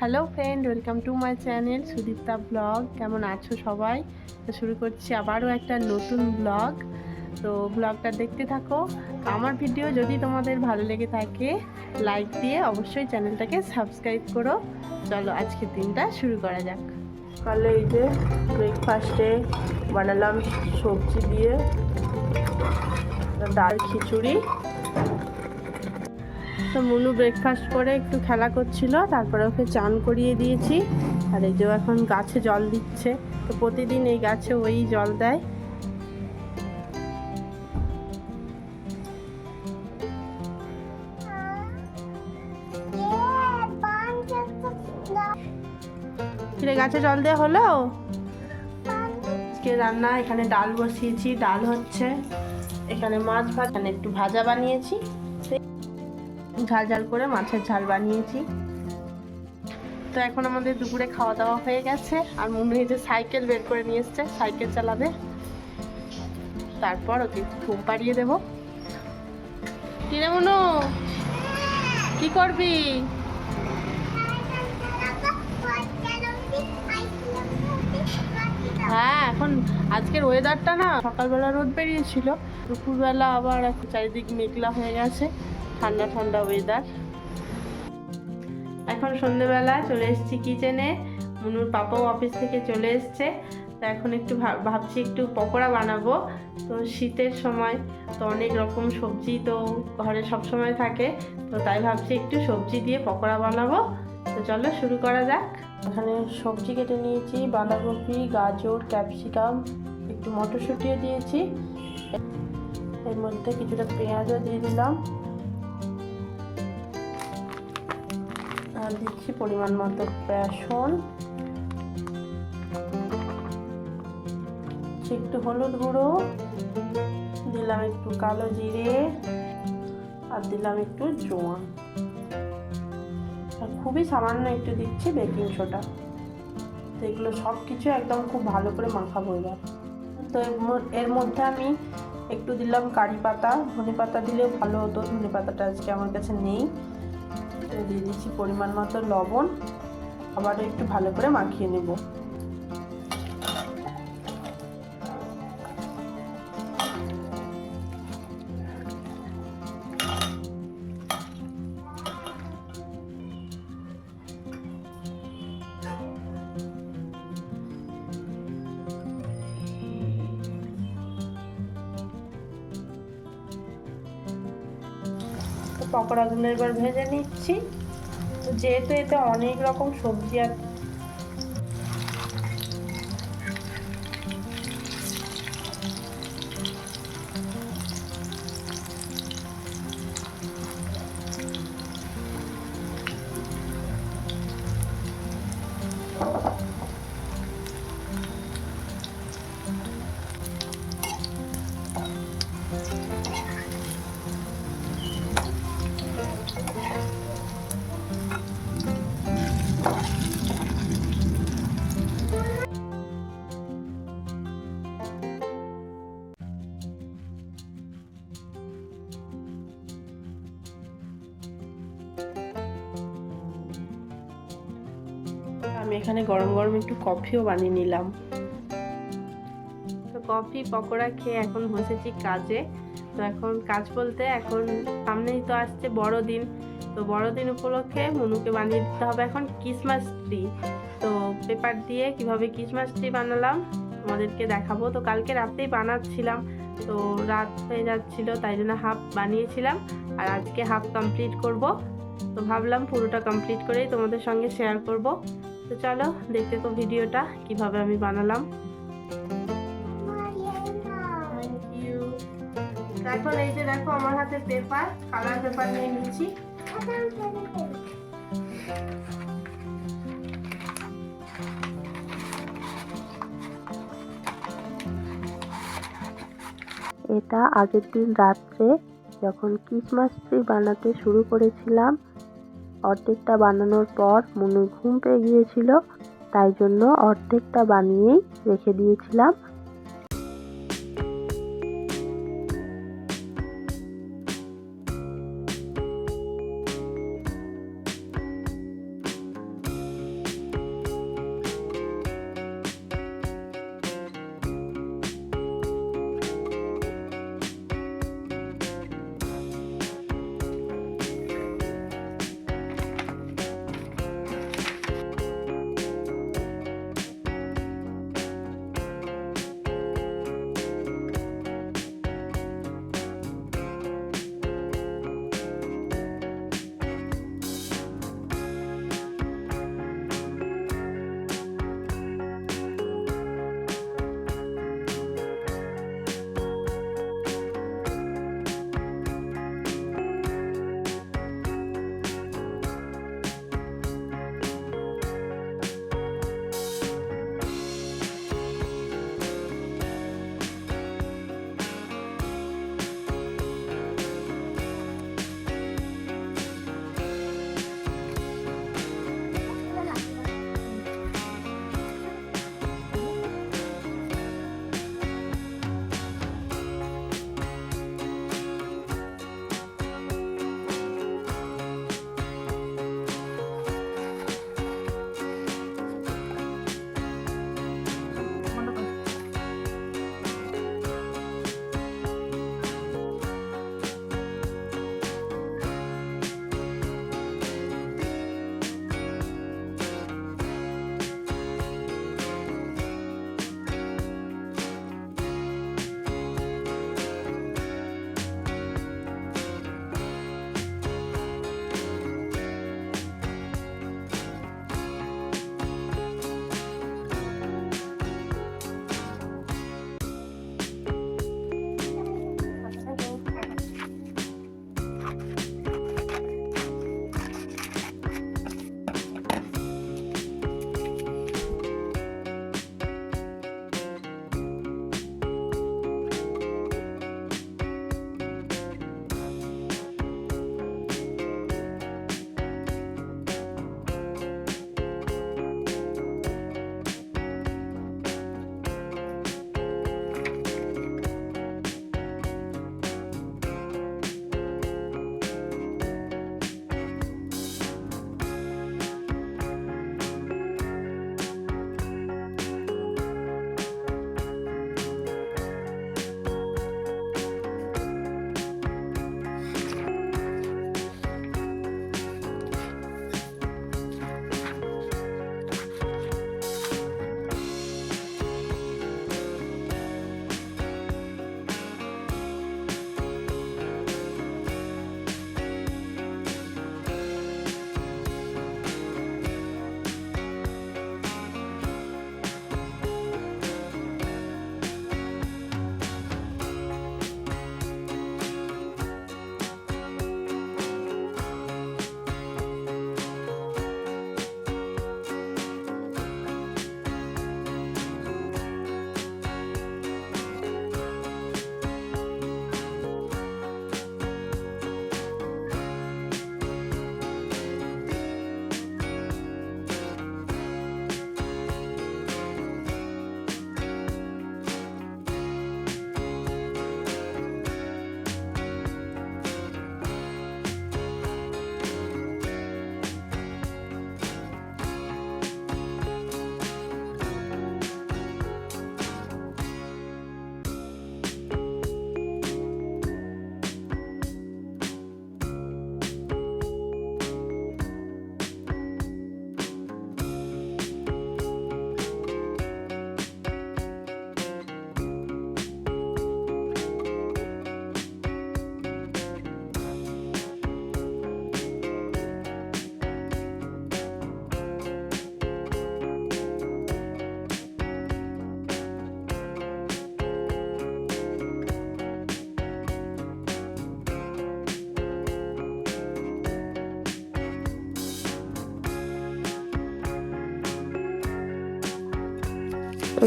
Hello friend welcome to my channel Sudipta blog কেমন আছো সবাই? তো শুরু করছি আবারও একটা নতুন ব্লগ তো ব্লগটা দেখতে থাকো। আমার ভিডিও যদি তোমাদের ভালো লেগে থাকে লাইক দিয়ে অবশ্যই চ্যানেলটাকে সাবস্ক্রাইব করো। চলো আজকের দিনটা শুরু করা যাক। সকালে এই যে ব্রেকফাস্টে বানালাম সবজি দিয়ে, ডাল, খিচুড়ি। তো মুনু ব্রেকফাস্ট করে, একটু খেলা করছিল, তারপরে ওকে চান করিয়ে দিয়েছি। আর এই যে এখন গাছে জল দিচ্ছে, তো প্রতিদিন এই গাছে ওই জল দেয়। গাছে জল দেওয়া হলো? আজকে রান্না, এখানে ডাল বসিয়েছি, ডাল হচ্ছে। এখানে মাছ ভাত, এখানে একটু ভাজা বানিয়েছি। ঝাল ঝাল করে মাছের ঝাল বানিয়েছি। তো এখন আমাদের দুপুরে খাওয়া দাওয়া হয়ে গেছে। আর মনে যে সাইকেল বের করে নিয়ে এসছে, সাইকেল চালাবে। তারপর ওকে ঘুম পাড়িয়ে দেবো। কিরে মনু কি করবি? হ্যাঁ এখন আজকের ওয়েদারটা না সকালবেলা রোদ বেরিয়েছিল। দুপুরবেলা আবার চারিদিক মেঘলা হয়ে গেছে, ঠান্ডা ঠান্ডা ওয়েদার এখন সন্ধেবেলা চলে এসেছি কিচেনে মুনুর পাপাও অফিস থেকে চলে এসছে। তো এখন একটু ভাব- ভাবছি একটু পকোড়া বানাবো। তো শীতের সময় তো অনেক রকম সবজি তো ঘরে সব সময় থাকে। তো তাই ভাবছি একটু সবজি দিয়ে পকোড়া বানাবো। তো চলো শুরু করা যাক। এখানে সবজি কেটে নিয়েছি, বাঁধাকপি, গাজর ক্যাপসিকাম একটু মটরশুঁটিও দিয়েছি। এর মধ্যে কিছুটা পেঁয়াজও দিয়ে দিলাম। আর দিচ্ছি পরিমাণ মতো বেসন। একটু হলুদ গুঁড়ো, দিলাম একটু কালো জিরে, আর দিলাম একটু জোয়ান আর খুবই সামান্য একটু দিচ্ছি বেকিং সোডা। তো এগুলো সব কিছু একদম খুব ভালো করে মাখাবো এবার। তো এর মধ্যে আমি একটু দিলাম কারি পাতা, ধনে পাতা দিলেও ভালো হতো। ধনে পাতাটা আজকে আমার কাছে নেই। দিয়ে দিচ্ছি পরিমাণ মতো লবণ। আবারও একটু ভালো করে মাখিয়ে নেব। পকোড়াগুলো এবার ভেজে নিচ্ছি। তো যেহেতু এতে অনেক রকম সবজি আর এখানে গরম গরম একটু কফিও বানিয়ে নিলাম। তো কফি, পকোড়া খেয়ে এখন বসেছি কাজে। তো এখন কাজ বলতে এখন সামনেই তো আসছে বড়দিন। তো বড়দিন উপলক্ষে মনুকে বানিয়ে দিতে হবে এখন ক্রিসমাস ট্রি তো পেপার দিয়ে কীভাবে ক্রিসমাস ট্রি বানালাম তোমাদেরকে দেখাবো। তো কালকে রাতেই বানাচ্ছিলাম। তো রাত হয়ে যাচ্ছিল, তাই জন্য হাফ বানিয়েছিলাম। আর আজকে হাফ কমপ্লিট করব। তো ভাবলাম পুরোটা কমপ্লিট করেই তোমাদের সঙ্গে শেয়ার করব। তো চলো দেখতে তো ভিডিওটা, কীভাবে আমি বানালাম। এই যে দেখো আমার হাতে পেপার কালার পেপার নিয়ে নিচ্ছি। এটা আগের দিন রাত্রে যখন ক্রিসমাস ট্রি বানাতে শুরু করেছিলাম অর্ধেকটা বানানোর পর মনে ঘুম পেয়ে গিয়েছিল তাই জন্য অর্ধেকটা বানিয়েই রেখে দিয়েছিলাম।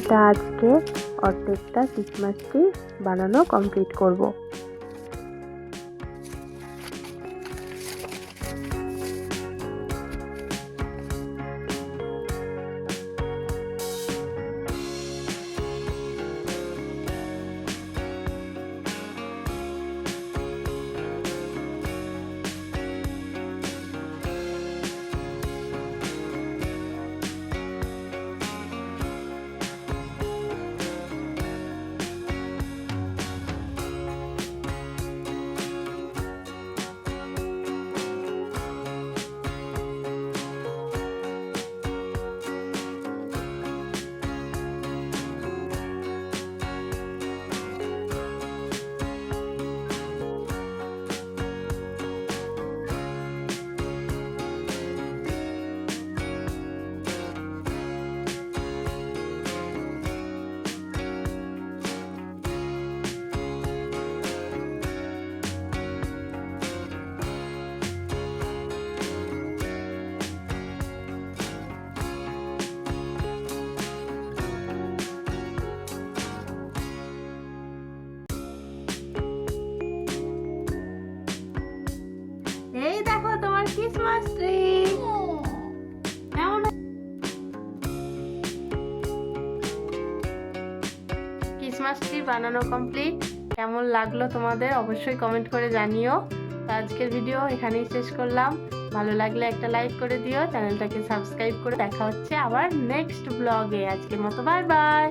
এটা আজকে অর্ধেকটা ক্রিসমাস ট্রি বানানো কমপ্লিট করব। ট্রি বানানো কমপ্লিট কেমন লাগল তোমাদের অবশ্যই কমেন্ট করে জানিও। তো আজকের ভিডিও এখানেই শেষ করলাম। ভালো লাগলে একটা লাইক করে দিও। চ্যানেলটাকে সাবস্ক্রাইব করে দেখা হচ্ছে আবার নেক্সট ব্লগে আজকের মতো বাই বাই